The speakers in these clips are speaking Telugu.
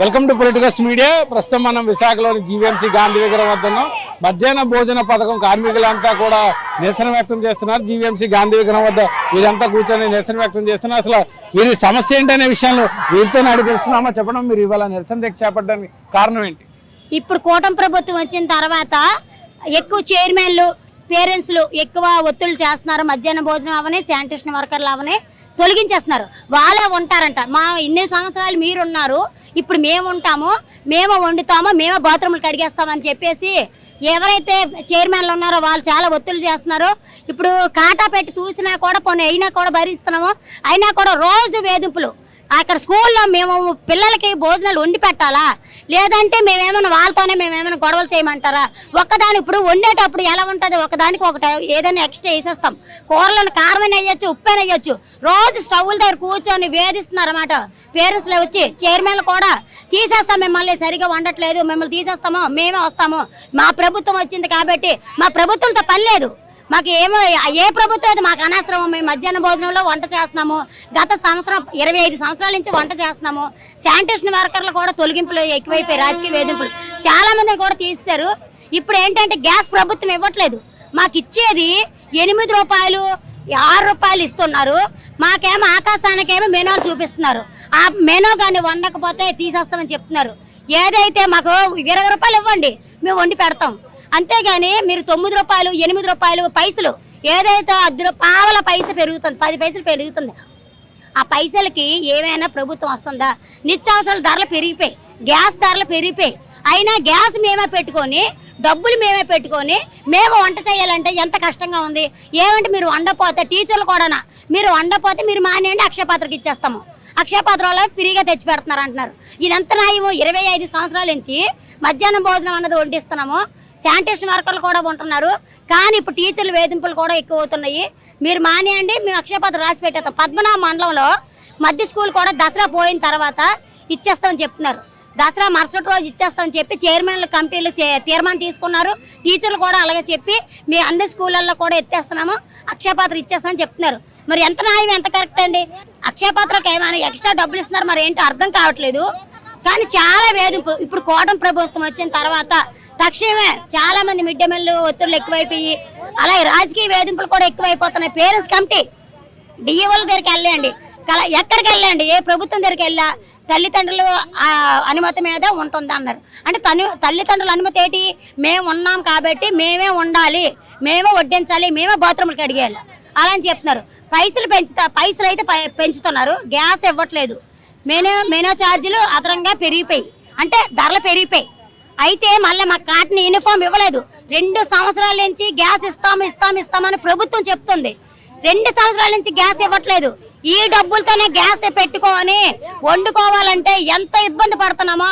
వెల్కమ్ టు పొలిటికల్స్ మీడియా ప్రస్తుతం మనం విశాఖలోని జీవీఎంసీ గాంధీ విగ్రహం వద్ద ఉన్నాం మధ్యాహ్న భోజన పథకం కార్మికులంతా కూడా నిరసన వ్యక్తం చేస్తున్నారు. జీవీఎంసీ గాంధీ విగ్రహం వద్ద వీరంతా కూర్చొని నిరసన వ్యక్తం చేస్తున్నారు. అసలు వీరి సమస్య ఏంటనే విషయంలో వీరితో నడిపిస్తున్నామా చెప్పడం. మీరు ఇవాళ నిరసన దీక్ష చేపట్టడానికి కారణం ఏంటి? ఇప్పుడు కూటమి ప్రభుత్వం వచ్చిన తర్వాత ఎక్కువ చైర్మన్లు పేరెంట్స్లు ఎక్కువ ఒత్తిళ్ళు చేస్తున్నారు. మధ్యాహ్న భోజనం అవని శానిటేషన్ వర్కర్లు అవని. తొలగించేస్తున్నారు వాళ్ళే ఉంటారంట. మా ఇన్ని సంవత్సరాలు మీరున్నారు. ఇప్పుడు మేము ఉంటాము. మేము వండుతాము. మేమే బాత్రూములు కడిగేస్తామని చెప్పేసి ఎవరైతే చైర్మన్లు ఉన్నారో వాళ్ళు చాలా ఒత్తిళ్ళు చేస్తున్నారు. ఇప్పుడు కాటా పెట్టి చూసినా కూడా కొన్ని అయినా కూడా భరిస్తున్నాము. అయినా కూడా రోజు వేధింపులు. అక్కడ స్కూల్లో మేము పిల్లలకి భోజనాలు వండి పెట్టాలా? లేదంటే మేమేమైనా వాళ్ళతోనే మేమేమైనా గొడవలు చేయమంటారా? ఒక్కదాని ఇప్పుడు వండేటప్పుడు ఎలా ఉంటుంది? ఒకదానికి ఒకటి ఏదైనా ఎక్స్ట్రా వేసేస్తాం. కూరలను కారమైన వేయచ్చు ఉప్పైన వేయచ్చు. రోజు స్టవ్ల దగ్గర కూర్చొని వేధిస్తున్నారన్నమాట. పేరెంట్స్లో వచ్చి చైర్మన్లు కూడా తీసేస్తాం మిమ్మల్ని సరిగా వండట్లేదు మిమ్మల్ని తీసేస్తాము మేమే వస్తాము. మా ప్రభుత్వం వచ్చింది కాబట్టి మా ప్రభుత్వంతో పని లేదు. మాకు ఏమో ఏ ప్రభుత్వం అయితే మాకు అనవసరం మేము మధ్యాహ్న భోజనంలో వంట చేస్తున్నాము. గత సంవత్సరం ఇరవై ఐదు సంవత్సరాల నుంచి వంట చేస్తున్నాము. శానిటేషన్ వర్కర్లు కూడా తొలగింపులు ఎక్కువైపోయి రాజకీయ వేధింపులు చాలా మందిని కూడా తీసేశారు. ఇప్పుడు ఏంటంటే గ్యాస్ ప్రభుత్వం ఇవ్వట్లేదు. మాకు ఇచ్చేది ఎనిమిది రూపాయలు ఆరు రూపాయలు ఇస్తున్నారు. మాకేమో ఆకాశానికేమో మెనోలు చూపిస్తున్నారు. ఆ మెనూ కానీ వండకపోతే తీసేస్తామని చెప్తున్నారు. ఏదైతే మాకు ఇరవై రూపాయలు ఇవ్వండి మేము వండి పెడతాం. అంతేగాని మీరు తొమ్మిది రూపాయలు ఎనిమిది రూపాయలు పైసలు ఏదైతే అర్ధ పావల పైస పెరుగుతుంది పది పైసలు పెరుగుతుంది ఆ పైసలకి ఏమైనా ప్రభుత్వం వస్తుందా? నిత్యావసరాల ధరలు పెరిగిపోయి గ్యాస్ ధరలు పెరిగిపోయి అయినా గ్యాస్ మేమే పెట్టుకొని డబ్బులు మేమే పెట్టుకొని మేము వంట చేయాలంటే ఎంత కష్టంగా ఉంది? ఏమంటే మీరు వండపోతే టీచర్లు కూడానా? మీరు వండపోతే మీరు మానేయండి అక్షయపాత్రకి ఇచ్చేస్తాము. అక్షయపాత్రలో ఫ్రీగా తెచ్చి పెడుతున్నారు అంటున్నారు. ఇదంతా నాయము ఇరవై ఐదు సంవత్సరాల నుంచి మధ్యాహ్నం భోజనం అన్నది వండిస్తున్నాము. శానిటేషన్ వర్కర్లు కూడా ఉంటున్నారు. కానీ ఇప్పుడు టీచర్లు వేధింపులు కూడా ఎక్కువ అవుతున్నాయి మీరు మానేయండి మేము అక్షయపాత్ర రాసి పెట్టేస్తాం. పద్మనాభ మండలంలో మధ్య స్కూల్ కూడా దసరా పోయిన తర్వాత ఇచ్చేస్తామని చెప్తున్నారు. దసరా మరుసటి రోజు ఇచ్చేస్తామని చెప్పి చైర్మన్లు కమిటీలు తీర్మానం తీసుకున్నారు. టీచర్లు కూడా అలాగే చెప్పి మీ అన్ని స్కూళ్ళల్లో కూడా ఎత్తేస్తున్నాము. అక్షయపాత్ర ఇచ్చేస్తామని చెప్తున్నారు. మరి ఎంత న్యాయం ఎంత కరెక్ట్ అండి? అక్షయపాత్రకి ఏమైనా ఎక్స్ట్రా డబ్బులు ఇస్తున్నారు మరి ఏంటో అర్థం కావట్లేదు. కానీ చాలా వేధింపు ఇప్పుడు కోటం ప్రభుత్వం వచ్చిన తర్వాత తక్షణమే చాలా మంది మిడ్ డే మీల్ ఒత్తిళ్ళు ఎక్కువైపోయి అలాగే రాజకీయ వేధింపులు కూడా ఎక్కువైపోతున్నాయి. పేరెంట్స్ కమిటీ డిఈఓల దగ్గరికి వెళ్ళండి. కల ఎక్కడికి వెళ్ళండి? ఏ ప్రభుత్వం దగ్గరికి వెళ్ళా? తల్లిదండ్రులు అనుమతి మీద ఉంటుంది అన్నారు. అంటే తను తల్లిదండ్రుల అనుమతి ఏంటి? మేము ఉన్నాం కాబట్టి మేమే ఉండాలి. మేమే వడ్డించాలి. మేమే బాత్రూములకి అడిగేయాలి. అలా అని చెప్తున్నారు. పైసలు పెంచుతా పైసలు అయితే పై- పెంచుతున్నారు. గ్యాస్ ఇవ్వట్లేదు. మెనూ మెనూ ఛార్జీలు అదనంగా పెరిగిపోయి అంటే ధరలు పెరిగిపోయి. అయితే మళ్ళీ మాకు కాటన్ యూనిఫామ్ ఇవ్వలేదు. రెండు సంవత్సరాల నుంచి గ్యాస్ ఇస్తాము ఇస్తాం ఇస్తామని ప్రభుత్వం చెప్తుంది. రెండు సంవత్సరాల నుంచి గ్యాస్ ఇవ్వట్లేదు. ఈ డబ్బులతోనే గ్యాస్ పెట్టుకొని వండుకోవాలంటే ఎంత ఇబ్బంది పడుతున్నామో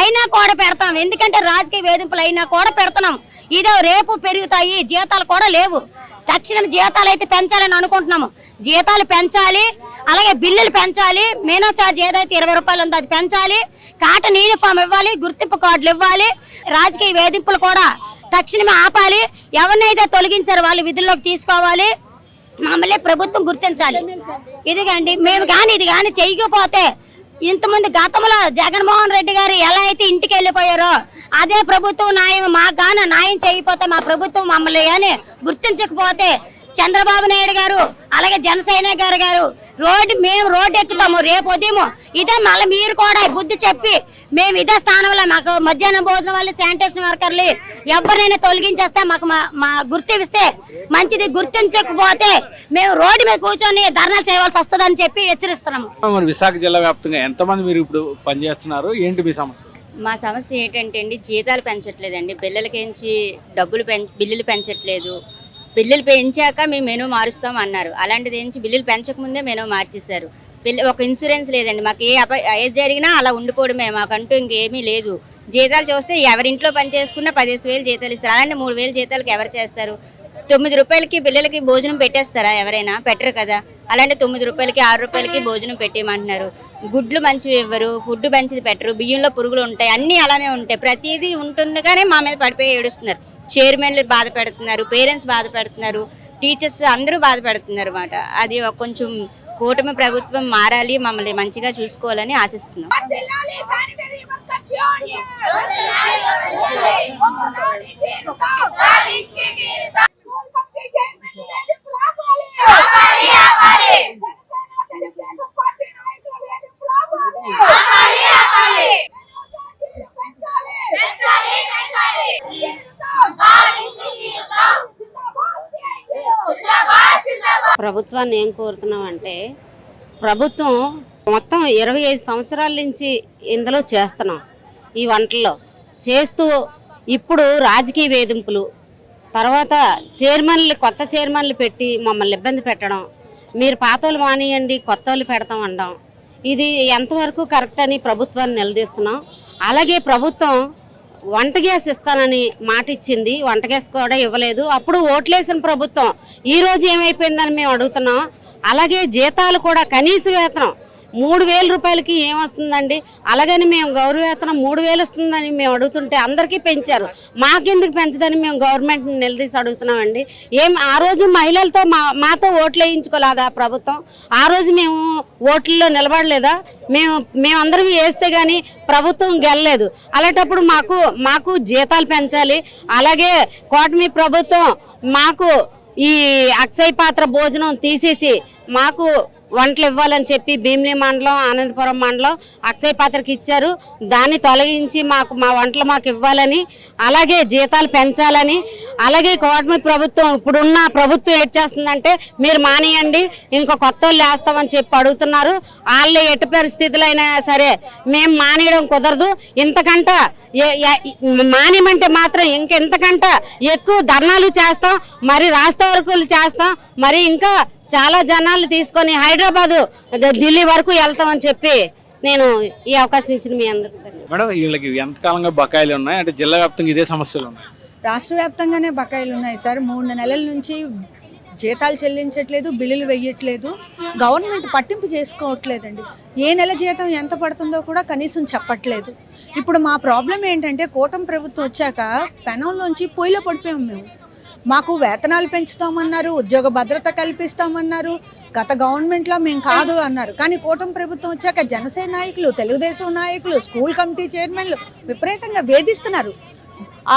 అయినా కూడా పెడతాం. ఎందుకంటే రాజకీయ వేధింపులు అయినా కూడా పెడుతున్నాం. ఇదో రేపు పెరుగుతాయి జీతాలు కూడా లేవు. తక్షణం జీతాలు అయితే పెంచాలని అనుకుంటున్నాము. జీతాలు పెంచాలి అలాగే బిల్లులు పెంచాలి మేనో ఛార్జ్ ఏదైతే ఇరవై రూపాయలు ఉందో అది పెంచాలి కాటన్ యూనిఫామ్ ఇవ్వాలి గుర్తింపు కార్డులు ఇవ్వాలి రాజకీయ వేధింపులు కూడా తక్షణమే ఆపాలి ఎవరినైతే తొలగించారు వాళ్ళు విధుల్లోకి తీసుకోవాలి మమ్మల్ని ప్రభుత్వం గుర్తించాలి. ఇదిగండి మేము కానీ ఇది కానీ చేయకపోతే ఇంతమంది గతంలో జగన్మోహన్ రెడ్డి గారు ఎలా అయితే ఇంటికి వెళ్ళిపోయారో అదే ప్రభుత్వం న్యాయం మా గాన న్యాయం చేయకపోతే మా ప్రభుత్వం మమ్మల్ని అని గుర్తించకపోతే చంద్రబాబు నాయుడు గారు అలాగే జనసేన గారు గారు రోడ్డు మేము రోడ్డు ఎక్కుతాము రేపు ఉదయం ఇదే మళ్ళీ మీరు కూడా బుద్ధి చెప్పి మేము ఇదే స్థానంలో మాకు మధ్యాహ్నం భోజనం వల్ల శానిటేషన్ వర్కర్లు ఎవరినైనా తొలగించేస్తే మాకు మా మా గుర్తిస్తే మంచిది గుర్తించకపోతే మేము రోడ్డు మీద కూర్చొని ధర్నా చేయవలసి వస్తుందని చెప్పి హెచ్చరిస్తున్నాము. విశాఖ జిల్లా వ్యాప్తంగా ఎంతమంది మీరు ఇప్పుడు పనిచేస్తున్నారు? ఏంటి మీ సమస్య? మా సమస్య ఏంటంటే అండి జీతాలు పెంచట్లేదండి. బిల్లులకించి డబ్బులు పెం బిల్లులు పెంచట్లేదు. బిల్లులు పెంచాక మేము మెనూ మారుస్తాం అన్నారు. అలాంటిది ఏంచి బిల్లులు పెంచకముందే మెనూ మార్చేశారు. బిల్లు ఒక ఇన్సూరెన్స్ లేదండి. మాకు ఏ అప ఏది జరిగినా అలా ఉండిపోవడమే. మాకంటూ ఇంకేమీ లేదు. జీతాలు చూస్తే ఎవరింట్లో పని చేసుకున్న పదిహేను వేలు జీతాలు ఇస్తారు. అలాంటి మూడు వేలు జీతాలకు ఎవరు చేస్తారు? తొమ్మిది రూపాయలకి పిల్లలకి భోజనం పెట్టేస్తారా ఎవరైనా? పెట్టరు కదా. అలాంటి తొమ్మిది రూపాయలకి ఆరు రూపాయలకి భోజనం పెట్టేయమంటున్నారు. గుడ్లు మంచివి ఇవ్వరు ఫుడ్ మంచిది పెట్టరు. బియ్యంలో పురుగులు ఉంటాయి. అన్నీ అలానే ఉంటాయి. ప్రతిదీ ఉంటుండగానే మా మీద పడిపోయి ఏడుస్తున్నారు. చైర్మన్లు బాధ పెడుతున్నారు పేరెంట్స్ బాధ పెడుతున్నారు టీచర్స్ అందరూ బాధ పెడుతున్నారు అనమాట అది ఒక కొంచెం కూటమి ప్రభుత్వం మారాలి మమ్మల్ని మంచిగా చూసుకోవాలని ఆశిస్తున్నాం శానిటరీ వర్కర్స్ యూనియన్ పోరాడి తీరుతాం సాధించి తీరుతాం స్కూల్ కమిటీ చైర్మన్ వేధింపులు ఆపాలి ఆపాలి ఆపాలి జనసేన తెలుగుదేశం పార్టీ నాయకుల వేధింపులు ఆపాలి ఆపాలి ఆపాలి పెంచాలి పెంచాలి పెంచాలి తీరుతాం సాధించి తీరుతాం జిందాబాద్ జిందాబాద్ జిందాబాద్ ప్రభుత్వాన్ని ఏం కోరుతున్నాం అంటే ప్రభుత్వం మొత్తం ఇరవై ఐదు సంవత్సరాల నుంచి ఇందులో చేస్తున్నాం ఈ వంటల్లో. చేస్తూ ఇప్పుడు రాజకీయ వేధింపులు తర్వాత చైర్మన్లు కొత్త చైర్మన్లు పెట్టి మమ్మల్ని ఇబ్బంది పెట్టడం మీరు పాతోళ్ళు మానేయండి కొత్త వాళ్ళు పెడతాం అనడం ఇది ఎంతవరకు కరెక్ట్ అని ప్రభుత్వాన్ని నిలదీస్తున్నాం. అలాగే ప్రభుత్వం వంట గ్యాస్ ఇస్తానని మాట ఇచ్చింది వంట గ్యాస్ కూడా ఇవ్వలేదు. అప్పుడు ఓట్లేసిన ప్రభుత్వం. ఈ రోజు ఏమైపోయిందని మేము అడుగుతున్నాం. అలాగే జీతాలు కూడా కనీస వేతనం. మూడు వేల రూపాయలకి ఏమొస్తుందండి? అలాగని మేము గౌరవేతనం మూడు వేలు వస్తుందని మేము అడుగుతుంటే అందరికీ పెంచారు. మాకెందుకు పెంచదని మేము గవర్నమెంట్ నిలదీసి అడుగుతున్నామండి. ఏం ఆ రోజు మహిళలతో మా మాతో ఓట్లు వేయించుకోలేదా ప్రభుత్వం? ఆ రోజు మేము ఓట్లలో నిలబడలేదా? మేము మేమందరం వేస్తే కానీ ప్రభుత్వం గెలలేదు. అలాంటప్పుడు మాకు మాకు జీతాలు పెంచాలి. అలాగే కూటమి ప్రభుత్వం మాకు ఈ అక్షయ పాత్ర భోజనం తీసేసి మాకు వంటలు ఇవ్వాలని చెప్పి భీమిని మండలం ఆనందపురం మండలం అక్షయ పాత్రకి ఇచ్చారు. దాన్ని తొలగించి మాకు మా వంటలు మాకు ఇవ్వాలని అలాగే జీతాలు పెంచాలని అలాగే కూటమి ప్రభుత్వం ఇప్పుడున్న ప్రభుత్వం ఏం చేస్తుందంటే మీరు మానేయండి ఇంకో కొత్త వాళ్ళు వేస్తామని చెప్పి అడుగుతున్నారు. వాళ్ళు ఎట్టి పరిస్థితులు అయినా సరే మేము మానేయడం కుదరదు. ఇంతకంట మానేమంటే మాత్రం ఇంకెంతకంట ఎక్కువ ధర్నాలు చేస్తాం మరి రాస్తావరకులు చేస్తాం మరి ఇంకా చాలా జనాలు తీసుకొని హైదరాబాదు ఢిల్లీ వరకు వెళ్తామని చెప్పి నేను ఈ అవకాశం ఇచ్చిన మీ అందరికీ. మేడం వీళ్ళకి ఎంతకాలంగా బకాయిలు ఉన్నాయి? అంటే జిల్లా వ్యాప్తంగా ఇదే సమస్యలు ఉన్నాయి. రాష్ట్ర వ్యాప్తంగానే బకాయిలు ఉన్నాయి సార్. మూడు నెలల నుంచి జీతాలు చెల్లించట్లేదు బిల్లులు వెయ్యట్లేదు గవర్నమెంట్ పట్టింపు చేసుకోవట్లేదండి. ఏ నెల జీతం ఎంత పడుతుందో కూడా కనీసం చెప్పట్లేదు. ఇప్పుడు మా ప్రాబ్లం ఏంటంటే కూటమి ప్రభుత్వం వచ్చాక పెనంలోంచి పొయ్యిలో పడిపోయాం మేము. మాకు వేతనాలు పెంచుతామన్నారు ఉద్యోగ భద్రత కల్పిస్తామన్నారు. గత గవర్నమెంట్లో మేము కాదు అన్నారు. కానీ కూటమి ప్రభుత్వం వచ్చాక జనసేన నాయకులు తెలుగుదేశం నాయకులు స్కూల్ కమిటీ చైర్మన్లు విపరీతంగా వేధిస్తున్నారు.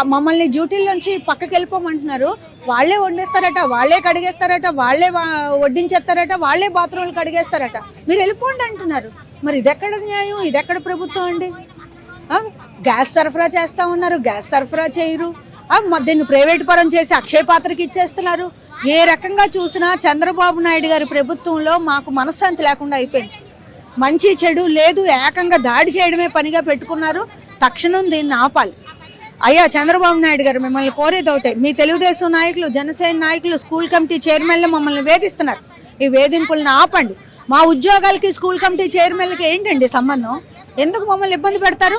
మమ్మల్ని డ్యూటీల్లోంచి పక్కకి వెళ్ళిపోమంటున్నారు. వాళ్ళే వండేస్తారట వాళ్ళే కడిగేస్తారట వాళ్ళే వా- వడ్డించేస్తారట వాళ్ళే బాత్రూమ్లు కడిగేస్తారట. మీరు వెళ్ళిపోండి అంటున్నారు. మరి ఇదెక్కడ న్యాయం? ఇదెక్కడ ప్రభుత్వం అండి? గ్యాస్ సరఫరా చేస్తా ఉన్నారు. గ్యాస్ సరఫరా చేయరు. దీన్ని ప్రైవేట్ పరం చేసి అక్షయ పాత్రకి ఇచ్చేస్తున్నారు. ఏ రకంగా చూసినా చంద్రబాబు నాయుడు గారి ప్రభుత్వంలో మాకు మనశ్శాంతి లేకుండా అయిపోయింది. మంచి చెడు లేదు ఏకంగా దాడి చేయడమే పనిగా పెట్టుకున్నారు. తక్షణం దీన్ని ఆపాలి. అయ్యా చంద్రబాబు నాయుడు గారు మిమ్మల్ని కోరేది ఒకటే. మీ తెలుగుదేశం నాయకులు జనసేన నాయకులు స్కూల్ కమిటీ చైర్మన్లు మమ్మల్ని వేధిస్తున్నారు. ఈ వేధింపులను ఆపండి. మా ఉద్యోగాలకి స్కూల్ కమిటీ చైర్మన్లకి ఏంటండి సంబంధం? ఎందుకు మమ్మల్ని ఇబ్బంది పెడతారు?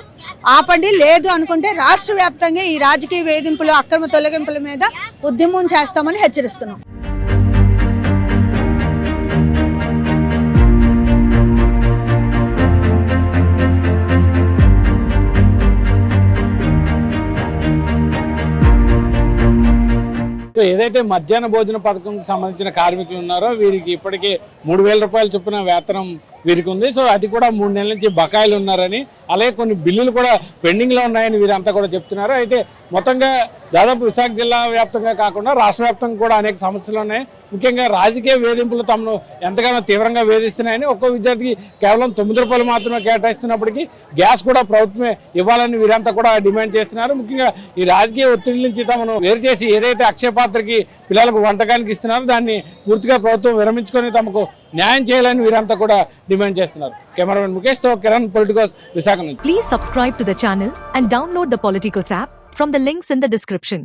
ఆపండి లేదు అనుకుంటే రాష్ట్ర వ్యాప్తంగా ఈ రాజకీయ వేధింపులు అక్రమ తొలగింపుల మీద ఉద్యమం చేస్తామని హెచ్చరిస్తున్నాం. ఏదైతే మధ్యాహ్న భోజన పథకంకి సంబంధించిన కార్మికులు ఉన్నారో వీరికి ఇప్పటికే మూడు వేల రూపాయల చొప్పున వేతనం వీరికి ఉంది సో అది కూడా మూడు నెలల నుంచి బకాయిలు ఉన్నారని అలాగే కొన్ని బిల్లులు కూడా పెండింగ్లో ఉన్నాయని వీరంతా కూడా చెప్తున్నారు. అయితే మొత్తంగా దాదాపు విశాఖ జిల్లా వ్యాప్తంగా కాకుండా రాష్ట్ర వ్యాప్తంగా కూడా అనేక సమస్యలు ఉన్నాయి. ముఖ్యంగా రాజకీయ వేధింపులు తమను ఎంతగానో తీవ్రంగా వేధిస్తున్నాయని ఒక్కో విద్యార్థికి కేవలం తొమ్మిది రూపాయలు మాత్రమే కేటాయిస్తున్నప్పటికీ గ్యాస్ కూడా ప్రభుత్వమే ఇవ్వాలని వీరంతా కూడా డిమాండ్ చేస్తున్నారు. ముఖ్యంగా ఈ రాజకీయ ఒత్తిడి నుంచి తమను వేరు చేసి ఏదైతే అక్షయపాత్రకి పిల్లలకు వంటకానికి ఇస్తున్నారు దాన్ని పూర్తిగా ప్రభుత్వం విరమించుకొని తమకు న్యాయం చేయాలని వీరంతా కూడా డిమాండ్ చేస్తున్నారు. కెమెరామెన్ ముఖేష్తో కిరణ్ పొలిటికోస్ విశాఖ నుంచి. Please subscribe to the channel and download the Politicos app from the links in the description